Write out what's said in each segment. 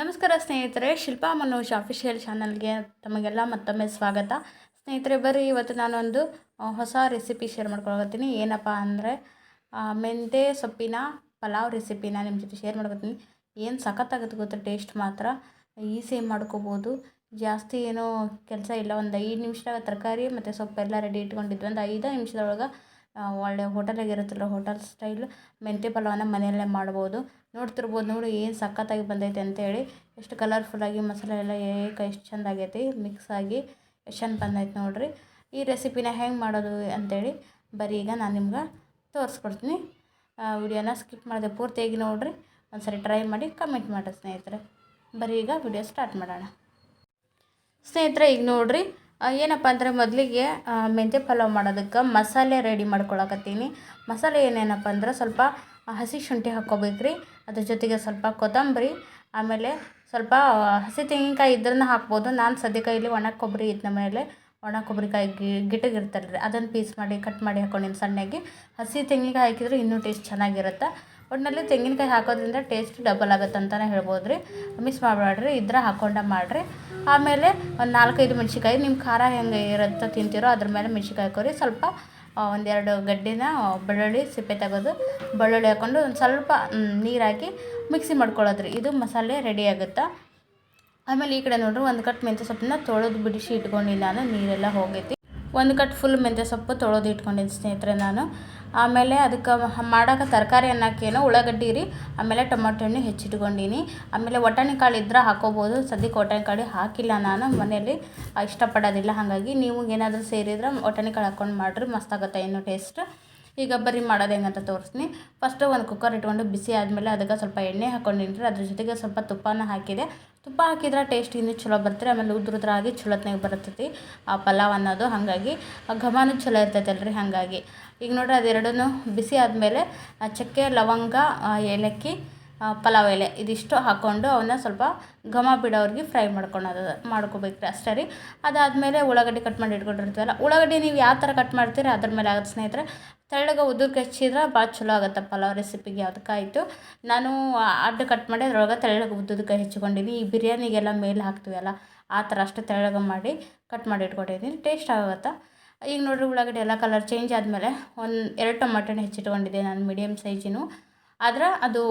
ನಮಸ್ಕಾರ ಸ್ನೇಹಿತರೆ, ಶಿಲ್ಪಾ ಮನೋಜ್ ಅಫಿಷಿಯಲ್ ಚಾನಲ್ಗೆ ತಮಗೆಲ್ಲ ಮತ್ತೊಮ್ಮೆ ಸ್ವಾಗತ. ಸ್ನೇಹಿತರೆ, ಬರ್ರಿ, ಇವತ್ತು ನಾನೊಂದು ಹೊಸ ರೆಸಿಪಿ ಶೇರ್ ಮಾಡ್ಕೊಳಕತ್ತೀನಿ. ಏನಪ್ಪ ಅಂದರೆ ಮೆಂತೆ ಸೊಪ್ಪಿನ ಪಲಾವ್ ರೆಸಿಪಿನ ನಿಮ್ಮ ಜೊತೆ ಶೇರ್ ಮಾಡ್ಕೊತೀನಿ. ಏನು ಸಖತ್ತಾಗುತ್ತೆ ಗೊತ್ತಾ ಟೇಸ್ಟ್ ಮಾತ್ರ. ಈಸಿ ಮಾಡ್ಕೋಬೋದು. ಜಾಸ್ತಿ ಏನೂ ಕೆಲಸ ಇಲ್ಲ. ಒಂದು ಐದು ನಿಮಿಷದಾಗ ತರಕಾರಿ ಮತ್ತು ಸೊಪ್ಪೆಲ್ಲ ರೆಡಿ ಇಟ್ಕೊಂಡಿದ್ವಿ. ಒಂದು ಐದು ನಿಮಿಷದೊಳಗೆ ಒಳ್ಳೆ ಹೋಟೆಲಾಗ ಇರುತ್ತಲ್ಲ, ಹೋಟೆಲ್ ಸ್ಟೈಲ್ ಮೆಂತ್ಯ ಪಲಾವನ್ನ ಮನೆಯಲ್ಲೇ ಮಾಡ್ಬೋದು. ನೋಡ್ತಿರ್ಬೋದು, ನೋಡಿ ಏನು ಸಖತ್ತಾಗಿ ಬಂದೈತೆ ಅಂತೇಳಿ. ಎಷ್ಟು ಕಲರ್ಫುಲ್ಲಾಗಿ ಮಸಾಲೆ ಎಲ್ಲ ಏಕ ಎಷ್ಟು ಚೆಂದ ಆಗೈತಿ ಮಿಕ್ಸ್ ಆಗಿ ಎಷ್ಟು ಚೆಂದ ಬಂದೈತೆ ನೋಡಿರಿ. ಈ ರೆಸಿಪಿನ ಹೆಂಗೆ ಮಾಡೋದು ಅಂತೇಳಿ ಬರೀ ಈಗ ನಾನು ನಿಮ್ಗೆ ತೋರಿಸ್ಕೊಡ್ತೀನಿ. ವಿಡಿಯೋನ ಸ್ಕಿಪ್ ಮಾಡಿದೆ ಪೂರ್ತಿಯಾಗಿ ನೋಡಿರಿ. ಒಂದ್ಸರಿ ಟ್ರೈ ಮಾಡಿ ಕಮೆಂಟ್ ಮಾಡಿ ಸ್ನೇಹಿತರೆ. ಬರೀ ಈಗ ವಿಡಿಯೋ ಸ್ಟಾರ್ಟ್ ಮಾಡೋಣ. ಸ್ನೇಹಿತರೆ, ಈಗ ನೋಡ್ರಿ. ಏನಪ್ಪ ಅಂದರೆ ಮೊದಲಿಗೆ ಮೆಂತ್ಯ ಪಲಾವ್ ಮಾಡೋದಕ್ಕೆ ಮಸಾಲೆ ರೆಡಿ ಮಾಡ್ಕೊಳಕತ್ತೀನಿ. ಮಸಾಲೆ ಏನೇನಪ್ಪ ಅಂದ್ರೆ ಸ್ವಲ್ಪ ಹಸಿ ಶುಂಠಿ ಹಾಕ್ಕೋಬೇಕ್ರಿ. ಅದ್ರ ಜೊತೆಗೆ ಸ್ವಲ್ಪ ಕೊತ್ತಂಬರಿ, ಆಮೇಲೆ ಸ್ವಲ್ಪ ಹಸಿ ತೆಂಗಿನಕಾಯಿ ಇದ್ರನ್ನ ಹಾಕ್ಬೋದು. ನಾನು ಸದ್ಯಕ್ಕೆ ಇಲ್ಲಿ ಒಣ ಕೊಬ್ಬರಿ ಇದ್ದ ಮೇಲೆ ಒಣ ಕೊಬ್ಬರಿಕಾಯಿ ಗಿ ಗಿಟಗಿರ್ತಲ್ಲ ರೀ ಅದನ್ನು ಪೀಸ್ ಮಾಡಿ ಕಟ್ ಮಾಡಿ ಹಾಕೊಂಡಿನಿ ಸಣ್ಣಗೆ. ಹಸಿ ತೆಂಗಿನಕಾಯಿ ಹಾಕಿದ್ರೆ ಇನ್ನೂ ಟೇಸ್ಟ್ ಚೆನ್ನಾಗಿರುತ್ತೆ? ಒಟ್ಟಿನಲ್ಲಿ ತೆಂಗಿನಕಾಯಿ ಹಾಕೋದ್ರಿಂದ ಟೇಸ್ಟ್ ಡಬಲ್ ಆಗುತ್ತೆ ಅಂತಲೇ ಹೇಳ್ಬೋದು ರೀ ಮಿಸ್ ಮಾಡಬೇಡ್ರಿ, ಇದ್ರೆ ಹಾಕೊಂಡ ಮಾಡಿರಿ. ಆಮೇಲೆ ಒಂದು ನಾಲ್ಕೈದು ಮೆಣ್ಸಿಕಾಯಿ ನಿಮ್ಮ ಖಾರ ಹೆಂಗೆ ಇರುತ್ತೆ ತಿಂತೀರೋ ಅದ್ರ ಮೇಲೆ ಮೆಣ್ಸಿಕಾಯಿ ಹಾಕೋರಿ. ಸ್ವಲ್ಪ ಒಂದೆರಡು ಗಡ್ಡಿನ ಬೆಳ್ಳುಳ್ಳಿ ಸಿಪ್ಪೆ ತೆಗೆದು ಬೆಳ್ಳುಳ್ಳಿ ಹಾಕ್ಕೊಂಡು ಒಂದು ಸ್ವಲ್ಪ ನೀರು ಹಾಕಿ ಮಿಕ್ಸಿ ಮಾಡ್ಕೊಳ್ಳೋದ್ರಿ. ಇದು ಮಸಾಲೆ ರೆಡಿ ಆಗುತ್ತೆ? ಆಮೇಲೆ ಈ ಕಡೆ ನೋಡ್ರಿ ಒಂದು ಕಟ್ ಮೆಂತ್ಯ ಸೊಪ್ಪನ್ನ ತೊಳೆದು ಬಿಡಿಸಿ ಇಟ್ಕೊಂಡಿಲ್ಲ ನಾನು, ನೀರೆಲ್ಲ ಹೋಗೈತಿ. ಒಂದು ಕಟ್ ಫುಲ್ ಮೆಂತ್ಯ ಸೊಪ್ಪು ತೊಳೆದು ಇಟ್ಕೊಂಡಿದ್ದೆ ಸ್ನೇಹಿತರೆ ನಾನು. ಆಮೇಲೆ ಅದಕ್ಕೆ ಮಾಡೋಕೆ ತರಕಾರಿ ಅನ್ನಕ್ಕೇನು ಉಳ್ಳಾಗಡ್ಡಿ ರೀ ಆಮೇಲೆ ಟೊಮೊಟೊ ಹಣ್ಣು ಹೆಚ್ಚಿಟ್ಕೊಂಡೀನಿ. ಆಮೇಲೆ ಒಟಾಣಿ ಕಾಳು ಇದ್ರೆ ಹಾಕೋಬೋದು, ಸದ್ಯಕ್ಕೆ ಒಟಾಣಿ ಕಾಳು ಹಾಕಿಲ್ಲ ನಾನು, ಮನೆಯಲ್ಲಿ ಇಷ್ಟಪಡೋದಿಲ್ಲ. ಹಾಗಾಗಿ ನೀವು ಏನಾದರೂ ಸೇರಿದ್ರೆ ಒಟಾಣಿ ಕಾಳು ಹಾಕ್ಕೊಂಡು ಮಾಡಿರಿ, ಮಸ್ತಾಗುತ್ತೆ ಇನ್ನೂ ಟೇಸ್ಟ್. ಈಗ ಬರೀ ಮಾಡೋದು ಹೆಂಗಂತ ತೋರಿಸ್ತೀನಿ. ಫಸ್ಟು ಒಂದು ಕುಕ್ಕರ್ ಇಟ್ಕೊಂಡು ಬಿಸಿ ಆದಮೇಲೆ ಅದಕ್ಕೆ ಸ್ವಲ್ಪ ಎಣ್ಣೆ ಹಾಕ್ಕೊಂಡಿನಿ ಅದ್ರ ಜೊತೆಗೆ ಸ್ವಲ್ಪ ತುಪ್ಪನ ಹಾಕಿದೆ. ತುಪ್ಪ ಹಾಕಿದ್ರೆ ಟೇಸ್ಟ್ ಇನ್ನೂ ಚಲೋ ಬರ್ತಾರೆ ಆಮೇಲೆ ಉದ್ರುದ್ರಾಗಿ ಚಲೋತ್ನಾಗ ಬರ್ತೈತಿ ಆ ಪಲಾವ್ ಅನ್ನೋದು. ಹಾಗಾಗಿ ಘಮನೂ ಚಲೋ ಇರ್ತೈತಲ್ರಿ ಹಾಗಾಗಿ. ಈಗ ನೋಡ್ರಿ ಅದೆರಡೂ ಬಿಸಿ ಆದಮೇಲೆ ಚಕ್ಕೆ, ಲವಂಗ ಏಲಕ್ಕಿ ಪಲಾವ್ ಎಲೆ ಇದಿಷ್ಟು ಹಾಕ್ಕೊಂಡು ಅವನ್ನ ಸ್ವಲ್ಪ ಘಮ ಬಿಡೋವ್ರಿಗೆ ಫ್ರೈ ಮಾಡ್ಕೊಳೋದು ಮಾಡ್ಕೊಬೇಕು ಅಷ್ಟೇ ರೀ. ಅದಾದಮೇಲೆ ಉಳ್ಳಾಗಡ್ಡಿ ಕಟ್ ಮಾಡಿ ಇಟ್ಕೊಂಡಿರ್ತೀವಲ್ಲ, ಉಳ್ಳಾಗಡ್ಡಿ ನೀವು ಯಾವ ಥರ ಕಟ್ ಮಾಡ್ತೀರಿ ಅದ್ರ ಮೇಲೆ ಆಗುತ್ತೆ ಸ್ನೇಹಿತರೆ, ತೆಳ್ಳಗೆ ಉದ್ದಕ್ಕೆ ಹೆಚ್ಚಿದ್ರೆ ಭಾಳ ಚಲೋ ಆಗುತ್ತೆ ಪಲಾವ್ ರೆಸಿಪಿಗೆ ಅದಕ್ಕಾಯಿತು ನಾನು ಅಡ್ಡ ಕಟ್ ಮಾಡಿ ಅದರೊಳಗೆ ತೆಳ್ಳಗೆ ಉದ್ದದಕ್ಕೆ ಹೆಚ್ಚಿಕೊಂಡಿನಿ, ಈ ಬಿರಿಯಾನಿಗೆಲ್ಲ ಮೇಲೆ ಹಾಕ್ತೀವಲ್ಲ ಆ ಥರ ಅಷ್ಟು ತೆಳ್ಳಗೆ ಮಾಡಿ ಕಟ್ ಮಾಡಿ ಇಟ್ಕೊಂಡಿದ್ದೀನಿ ಟೇಸ್ಟ್ ಆಗುತ್ತೆ ಈಗ ನೋಡಿರಿ ಉಳ್ಳಾಗಡ್ಡೆ ಎಲ್ಲ ಕಲರ್ ಚೇಂಜ್ ಆದಮೇಲೆ ಒಂದು ಎರಡು ಟೊಮಾಟೊನ ಹೆಚ್ಚಿಟ್ಕೊಂಡಿದ್ದೆ ನಾನು ಮೀಡಿಯಮ್ ಸೈಜಿನು ಆದ್ರೆ ಅದು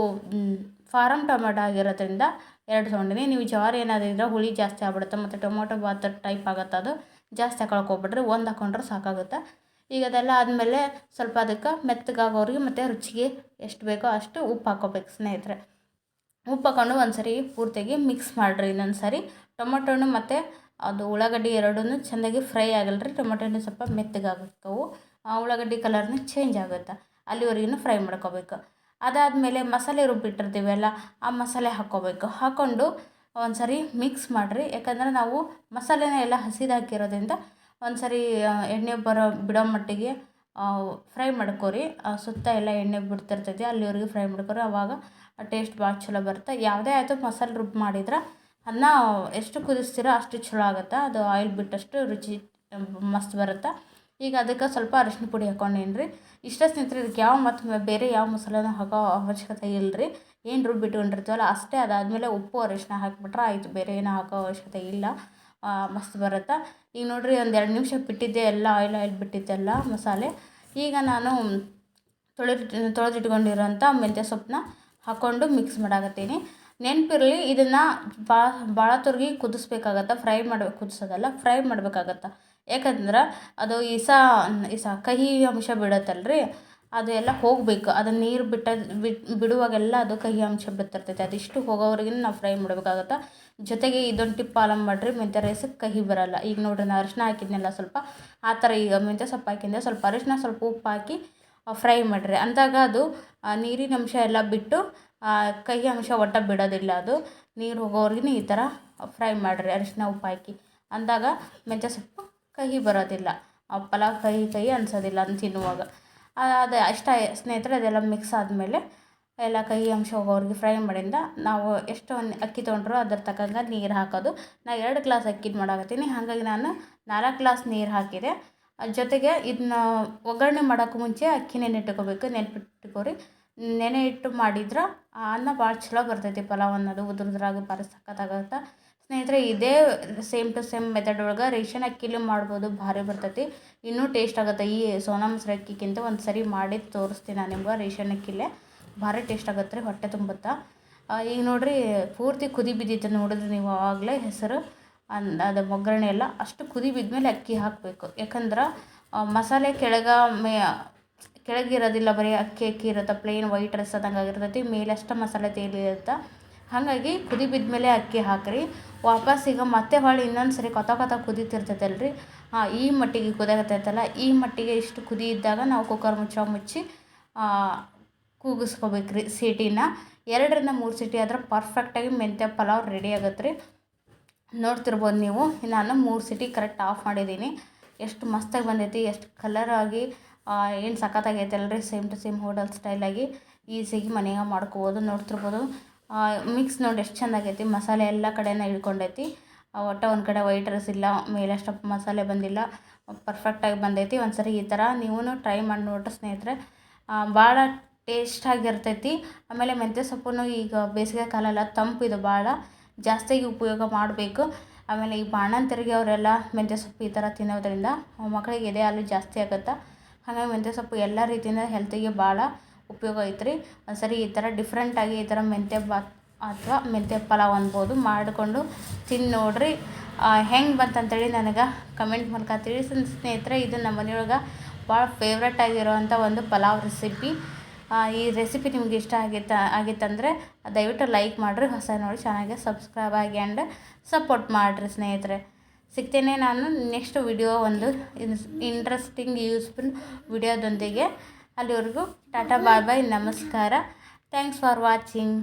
ಫಾರಮ್ ಟೊಮೆಟೊ ಆಗಿರೋದ್ರಿಂದ ಎರಡು ತೊಗೊಂಡಿನಿ ನೀವು ಜವಾರಿ ಏನಾದರೂ ಇದ್ರೆ ಹುಳಿ ಜಾಸ್ತಿ ಆಗ್ಬಿಡುತ್ತೆ ಮತ್ತು ಟೊಮೊಟೊ ಬಾತ್ ಟೈಪ್ ಆಗುತ್ತೆ ಅದು. ಜಾಸ್ತಿ ಹಾಕೊಳಕ್ಕೆ ಹೋಗ್ಬೇಡ್ರಿ, ಒಂದು ಹಾಕೊಂಡ್ರೆ ಸಾಕಾಗುತ್ತೆ. ಈಗ ಅದೆಲ್ಲ ಆದಮೇಲೆ ಸ್ವಲ್ಪ ಅದಕ್ಕೆ ಮೆತ್ತಗಾಗೋರಿಗೆ ಮತ್ತು ರುಚಿಗೆ ಎಷ್ಟು ಬೇಕೋ ಅಷ್ಟು ಉಪ್ಪು ಹಾಕೋಬೇಕು ಸ್ನೇಹಿತರೆ. ಉಪ್ಪು ಹಾಕೊಂಡು ಒಂದು ಸರಿ ಪೂರ್ತಿಯಾಗಿ ಮಿಕ್ಸ್ ಮಾಡಿರಿ ಇನ್ನೊಂದು ಸರಿ. ಟೊಮೊಟೊ ಮತ್ತು ಅದು ಉಳ್ಳಾಗಡ್ಡಿ ಎರಡೂ ಚೆಂದಾಗಿ ಫ್ರೈ ಆಗಲ್ಲ ರೀ ಟೊಮೊಟೊ ಹಣ್ಣು ಸ್ವಲ್ಪ ಮೆತ್ತಗಾಗಕ್ಕವು. ಉಳ್ಳಾಗಡ್ಡಿ ಕಲರ್ನ ಚೇಂಜ್ ಆಗುತ್ತೆ. ಅಲ್ಲಿವರೆಗೂ ಫ್ರೈ ಮಾಡ್ಕೋಬೇಕು. ಅದಾದಮೇಲೆ ಮಸಾಲೆ ರುಬ್ಬಿಟ್ಟಿರ್ತೀವಲ್ಲ, ಆ ಮಸಾಲೆ ಹಾಕ್ಕೋಬೇಕು. ಹಾಕ್ಕೊಂಡು ಒಂದು ಸರಿ ಮಿಕ್ಸ್ ಮಾಡಿರಿ. ಯಾಕಂದ್ರೆ ನಾವು ಮಸಾಲೆನ ಎಲ್ಲ ಹಸಿದು ಹಾಕಿರೋದ್ರಿಂದ ಒಂದು ಸರಿ ಎಣ್ಣೆ ಬರೋ ಬಿಡೋ ಮಟ್ಟಿಗೆ ಫ್ರೈ ಮಾಡ್ಕೋರಿ. ಸುತ್ತ ಎಲ್ಲ ಎಣ್ಣೆ ಬಿಡ್ತಿರ್ತೈತಿ, ಅಲ್ಲಿವರೆಗೂ ಫ್ರೈ ಮಾಡ್ಕೊರಿ. ಅವಾಗ ಟೇಸ್ಟ್ ಭಾಳ ಚಲೋ ಬರುತ್ತೆ. ಯಾವುದೇ ಆಯಿತು ಮಸಾಲೆ ರುಬ್ಬಿ ಮಾಡಿದ್ರೆ ಅನ್ನ ಎಷ್ಟು ಕುದಿಸ್ತೀರೋ ಅಷ್ಟು ಚಲೋ ಆಗುತ್ತೆ. ಅದು ಆಯಿಲ್ ಬಿಟ್ಟಷ್ಟು ರುಚಿ, ಮಸ್ತ್ ಬರುತ್ತೆ. ಈಗ ಅದಕ್ಕೆ ಸ್ವಲ್ಪ ಅರಿಶಿನ ಪುಡಿ ಹಾಕ್ಕೊಂಡೇನಿ ರೀ? ಇಷ್ಟ ಸ್ನೇಹಿತರೆ, ಇದಕ್ಕೆ ಯಾವ ಮತ್ತು ಬೇರೆ ಯಾವ ಮಸಾಲೆನ ಹಾಕೋ ಅವಶ್ಯಕತೆ ಇಲ್ಲ ರೀ ಏನು ರುಬ್ಬಿಟ್ಕೊಂಡಿರ್ತೀವಲ್ಲ ಅಷ್ಟೇ ಅದಾದಮೇಲೆ ಉಪ್ಪು, ಅರಿಶಿನ ಹಾಕಿಬಿಟ್ರೆ ಆಯಿತು. ಬೇರೆ ಏನು ಹಾಕೋ ಅವಶ್ಯಕತೆ ಇಲ್ಲ. ಮಸ್ತ್ ಬರುತ್ತೆ. ಈಗ ನೋಡಿರಿ, ಒಂದು ಎರಡು ನಿಮಿಷ ಬಿಟ್ಟಿದ್ದೆ, ಎಲ್ಲ ಆಯಿಲ್ ಆಯಿಲ್ ಬಿಟ್ಟಿದ್ದೆಲ್ಲ ಮಸಾಲೆ. ಈಗ ನಾನು ತೊಳೆದು ತೊಳೆದಿಟ್ಕೊಂಡಿರೋಂಥ ಮೆಂತ್ಯ ಸೊಪ್ಪನ್ನ ಹಾಕ್ಕೊಂಡು ಮಿಕ್ಸ್ ಮಾಡಾಕತ್ತೀನಿ. ನೆನಪಿರಲಿ, ಇದನ್ನು ಭಾಳ ಭಾಳ ತೊರ್ಗಿ ಕುದಿಸ್ಬೇಕಾಗತ್ತೆ? ಫ್ರೈ ಮಾಡಬೇಕು ಕುದಿಸೋದಲ್ಲ, ಫ್ರೈ ಮಾಡ್ಬೇಕಾಗತ್ತೆ? ಯಾಕಂದ್ರೆ ಅದು ಇಸ ಇಸ ಕಹಿ ಅಂಶ ಬಿಡತ್ತಲ್ರಿ, ಅದು ಎಲ್ಲ ಹೋಗಬೇಕು. ಅದು ನೀರು ಬಿಟ್ಟ ಬಿಡುವಾಗೆಲ್ಲ ಅದು ಕಹಿ ಅಂಶ ಬಿತ್ತಿರ್ತೈತೆ ಅದಿಷ್ಟು ಹೋಗೋವರೆಗೂ ನಾವು ಫ್ರೈ ಮಾಡಬೇಕಾಗತ್ತೆ. ಜೊತೆಗೆ ಇದೊಂದು ಟಿಪ್ ಫಾಲೋ ಮಾಡಿರಿ, ಮೆಂತ್ಯ ರೈಸಕ್ಕೆ ಕಹಿ ಬರಲ್ಲ. ಈಗ ನೋಡ್ರಿ ನಾ ಅರಿಶಿನ ಹಾಕಿದ್ನಲ್ಲ ಸ್ವಲ್ಪ, ಆ ಥರ ಈಗ ಮೆಂತ್ಯ ಸೊಪ್ಪು ಹಾಕಿದ್ದೆ ಸ್ವಲ್ಪ ಅರಿಶಿನ ಸ್ವಲ್ಪ ಉಪ್ಪು ಹಾಕಿ ಫ್ರೈ ಮಾಡಿರಿ. ಅಂದಾಗ ಅದು ನೀರಿನ ಅಂಶ ಎಲ್ಲ ಬಿಟ್ಟು ಕಹಿ ಅಂಶ ಒಟ್ಟ ಬಿಡೋದಿಲ್ಲ ಅದು. ನೀರು ಹೋಗೋವರೆಗೂ ಈ ಥರ ಫ್ರೈ ಮಾಡಿರಿ ಅರಿಶಿನ ಉಪ್ಪು ಹಾಕಿ. ಅಂದಾಗ ಮೆಂತ್ಯ ಸೊಪ್ಪು ಕಹಿ ಬರೋದಿಲ್ಲ. ಆ ಪಲಾವ್ ಕಹಿ ಕಹಿ ಅನ್ಸೋದಿಲ್ಲ ಅದನ್ನ ತಿನ್ನುವಾಗ. ಅದು ಅಷ್ಟ, ಸ್ನೇಹಿತರೆ, ಅದೆಲ್ಲ ಮಿಕ್ಸ್ ಆದಮೇಲೆ ಎಲ್ಲ ಕಹಿ ಅಂಶ ಹೋಗೋವರೆಗೆ ಫ್ರೈ ಮಾಡಿಂದ ನಾವು ಎಷ್ಟು ಅಕ್ಕಿ ತೊಗೊಂಡ್ರು ಅದ್ರ ತಕ್ಕಂಗೆ ನೀರು ಹಾಕೋದು. ನಾ ಎರಡು ಗ್ಲಾಸ್ ಅಕ್ಕಿ ಮಾಡಾಕತ್ತೀನಿ. ಹಾಗಾಗಿ ನಾನು ನಾಲ್ಕು ಗ್ಲಾಸ್ ನೀರು ಹಾಕಿದೆ. ಜೊತೆಗೆ ಇದನ್ನ ಒಗ್ಗರಣೆ ಮಾಡೋಕ್ಕೂ ಮುಂಚೆ ಅಕ್ಕಿ ನೆನೆಟ್ಕೋಬೇಕು ನೆನ್ಪಿಟ್ಕೋರಿ. ನೆನೆ ಇಟ್ಟು ಮಾಡಿದ್ರೆ ಅನ್ನ ಭಾಳ ಚಲೋ ಬರ್ತೈತಿ ಪಲಾವ್ ಅನ್ನೋದು. ಉದುರುದ್ರಾಗಿ ಭಾರಿ ಸಖತ್ತಾಗತ್ತೆ. ಸ್ನೇಹಿತರೆ, ಇದೇ ಸೇಮ್ ಟು ಸೇಮ್ ಮೆಥಡ್ ಒಳಗೆ ರೇಷನ್ ಅಕ್ಕಿಲೂ ಮಾಡ್ಬೋದು. ಭಾರಿ ಬರ್ತೈತಿ. ಇನ್ನೂ ಟೇಸ್ಟ್ ಆಗುತ್ತೆ. ಈ ಸೋನಾ ಮೊಸರು ಅಕ್ಕಿಗಿಂತ ಒಂದು ಸರಿ ಮಾಡಿ ತೋರಿಸ್ತೀನಿ ನಾನು ನಿಮ್ಗೆ ರೇಷನ್ ಅಕ್ಕಿಲೇ. ಭಾರಿ ಟೇಸ್ಟ್ ಆಗುತ್ತೆ ರೀ, ಹೊಟ್ಟೆ ತುಂಬುತ್ತಾ. ಈಗ ನೋಡಿರಿ, ಪೂರ್ತಿ ಕುದಿ ಬಿದ್ದಿತ್ತು ನೋಡಿದ್ರೆ ನೀವು ಆವಾಗಲೇ ಹೆಸರು, ಅನ್, ಅದು ಒಗ್ಗರಣೆ ಎಲ್ಲ ಅಷ್ಟು ಕುದಿ ಬಿದ್ಮೇಲೆ ಅಕ್ಕಿ ಹಾಕಬೇಕು. ಯಾಕಂದ್ರೆ ಮಸಾಲೆ ಕೆಳಗೆ ಮೇ, ಕೆಳಗಿರೋದಿಲ್ಲ, ಬರೀ ಅಕ್ಕಿ ಅಕ್ಕಿ ಇರುತ್ತೆ ಪ್ಲೇನ್ ವೈಟ್ ರೈಸ್ ಆದಂಗೆ ಆಗಿರ್ತೈತಿ. ಮೇಲೆ ಅಷ್ಟು ಮಸಾಲೆ ತೇಲಿರುತ್ತೆ ಹಾಗಾಗಿ ಕುದಿ ಬಿದ್ದ ಮೇಲೆ ಅಕ್ಕಿ ಹಾಕಿರಿ. ವಾಪಸ್ ಈಗ ಮತ್ತೆ ಹೊಳ್ಳಿ ಇನ್ನೊಂದು ಸರಿ ಕೊತ ಕೊತ ಕುದೀತಿರ್ತೈತಲ್ಲ ರೀ ಹಾಂ ಈ ಮಟ್ಟಿಗೆ ಕುದಾಗತ್ತೈತಲ್ಲ ಈ ಮಟ್ಟಿಗೆ ಇಷ್ಟು ಕುದಿ ಇದ್ದಾಗ ನಾವು ಕುಕ್ಕರ್ ಮುಚ್ಚ ಮುಚ್ಚಿ ಕೂಗಿಸ್ಕೋಬೇಕು ರೀ ಸೀಟಿನ. ಎರಡರಿಂದ ಮೂರು ಸೀಟಿ ಆದ್ರೆ ಪರ್ಫೆಕ್ಟಾಗಿ ಮೆಂತ್ಯ ಪಲಾವ್ ರೆಡಿ ಆಗತ್ತೆ ರೀ ನೋಡ್ತಿರ್ಬೋದು ನೀವು, ನಾನು ಮೂರು ಸಿಟಿ ಕರೆಕ್ಟ್ ಆಫ್ ಮಾಡಿದ್ದೀನಿ. ಎಷ್ಟು ಮಸ್ತಾಗಿ ಬಂದೈತಿ, ಎಷ್ಟು ಕಲರಾಗಿ ಏನು ಸಖತ್ತಾಗೈತೆ ಅಲ್ರಿ ಸೇಮ್ ಟು ಸೇಮ್ ಹೋಟೆಲ್ ಸ್ಟೈಲಾಗಿ ಈಸಿಯಾಗಿ ಮನೆಯಾಗ ಮಾಡ್ಕೋಬೋದು, ನೋಡ್ತಿರ್ಬೋದು. ಮಿಕ್ಸ್ ನೋಡಿ ಎಷ್ಟು ಚೆಂದಾಗೈತಿ ಮಸಾಲೆ ಎಲ್ಲ ಕಡೆನ ಇಳ್ಕೊಂಡೈತಿ ಒಟ್ಟು ಒಂದು ಕಡೆ ವೈಟ್ ರೈಸ್ ಇಲ್ಲ ಮೇಲಷ್ಟು ಮಸಾಲೆ ಬಂದಿಲ್ಲ ಪರ್ಫೆಕ್ಟಾಗಿ ಬಂದೈತಿ. ಒಂದು ಸರಿ ಈ ಥರ ನೀವು ಟ್ರೈ ಮಾಡಿ ನೋಡ್ರಿ ಸ್ನೇಹಿತರೆ. ಭಾಳ ಟೇಸ್ಟಾಗಿರ್ತೈತಿ ಆಮೇಲೆ ಮೆಂತ್ಯ ಸೊಪ್ಪನ್ನು ಈಗ ಬೇಸಿಗೆ ತಂಪು ಇದು ಭಾಳ ಜಾಸ್ತಿಯಾಗಿ ಉಪಯೋಗ ಮಾಡಬೇಕು. ಆಮೇಲೆ ಈ ಬಾಣಂತರಿಗೆ ಅವರೆಲ್ಲ ಮೆಂತ್ಯ ಸೊಪ್ಪು ಈ ಥರ ತಿನ್ನೋದ್ರಿಂದ ಮಕ್ಕಳಿಗೆ ಎದೆ ಹಾಲು ಜಾಸ್ತಿ ಆಗುತ್ತೆ? ಹಾಗಾಗಿ ಮೆಂತ್ಯ ಸೊಪ್ಪು ಎಲ್ಲ ರೀತಿಯಿಂದ ಹೆಲ್ತಿಗೆ ಭಾಳ ಉಪಯೋಗ ಐತ್ರಿ. ಒಂದ್ಸರಿ ಈ ಥರ ಡಿಫ್ರೆಂಟಾಗಿ ಈ ಥರ ಮೆಂತ್ಯ ಬಾತ್ ಅಥವಾ ಮೆಂತ್ಯ ಪಲಾವ್ ಅನ್ಬೋದು. ಮಾಡಿಕೊಂಡು ತಿಂದು ನೋಡಿರಿ. ಹೆಂಗೆ ಬಂತಂತೇಳಿ ನನಗೆ ಕಮೆಂಟ್ ಮೂಲಕ ತಿಳಿಸಿ. ಸ್ನೇಹಿತರೆ, ಇದು ನಮ್ಮ ಮನೆಯೊಳಗೆ ಭಾಳ ಫೇವ್ರೆಟ್ ಆಗಿರುವಂಥ ಒಂದು ಪಲಾವ್ ರೆಸಿಪಿ ಈ ರೆಸಿಪಿ ನಿಮ್ಗೆ ಇಷ್ಟ ಆಗಿತ್ತ, ಆಗಿತ್ತಂದರೆ ದಯವಿಟ್ಟು ಲೈಕ್ ಮಾಡಿರಿ. ಹೊಸ ನೋಡಿ ಚೆನ್ನಾಗಿ ಸಬ್ಸ್ಕ್ರೈಬ್ ಆಗಿ ಆ್ಯಂಡ್ ಸಪೋರ್ಟ್ ಮಾಡಿರಿ ಸ್ನೇಹಿತರೆ. ಸಿಗ್ತೇನೆ ನಾನು ನೆಕ್ಸ್ಟ್ ವಿಡಿಯೋ ಒಂದು ಇಂಟ್ರೆಸ್ಟಿಂಗ್ ಯೂಸ್ಫುಲ್ ವಿಡಿಯೋದೊಂದಿಗೆ ಅಲ್ಲಿವರೆಗೂ ಟಾಟಾ ಬಾಯ್ ಬಾಯ್ ನಮಸ್ಕಾರ. Thanks for watching